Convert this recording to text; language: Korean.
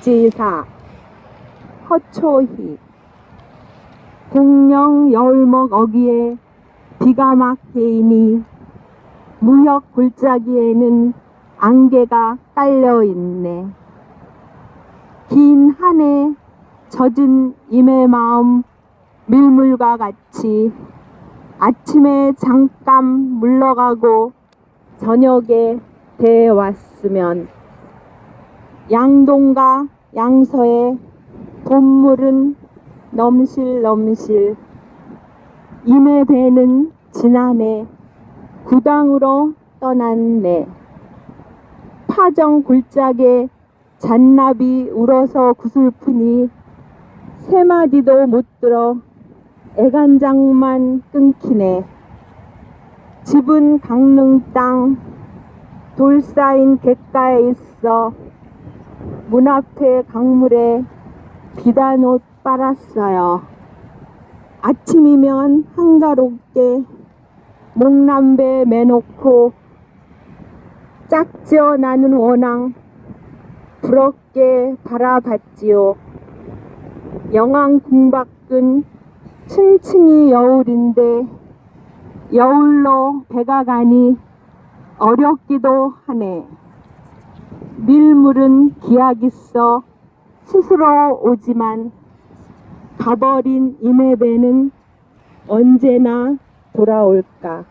백지사 허초희 공령 여울목 어귀에 비가 막히니 무역 골짜기에는 안개가 깔려 있네. 긴 한 해 젖은 임의 마음 밀물과 같이 아침에 잠깐 물러가고 저녁에 되왔으면 양동과 양서의 봄물은 넘실넘실 임의 배는 지난해 구당으로 떠났네. 파정 굴짝에 잔나비 울어서 구슬프니 세 마디도 못 들어 애간장만 끊기네. 집은 강릉 땅, 돌 쌓인 갯가에 있어 문 앞에 강물에 비단옷 빨았어요. 아침이면 한가롭게 목남배 매놓고 짝지어 나는 원앙 부럽게 바라봤지요. 영왕 궁밖은 층층이 여울인데 여울로 배가 가니 어렵기도 하네. 밀물은 기약 있어 스스로 오지만 가버린 임의 배는 언제나 돌아올까.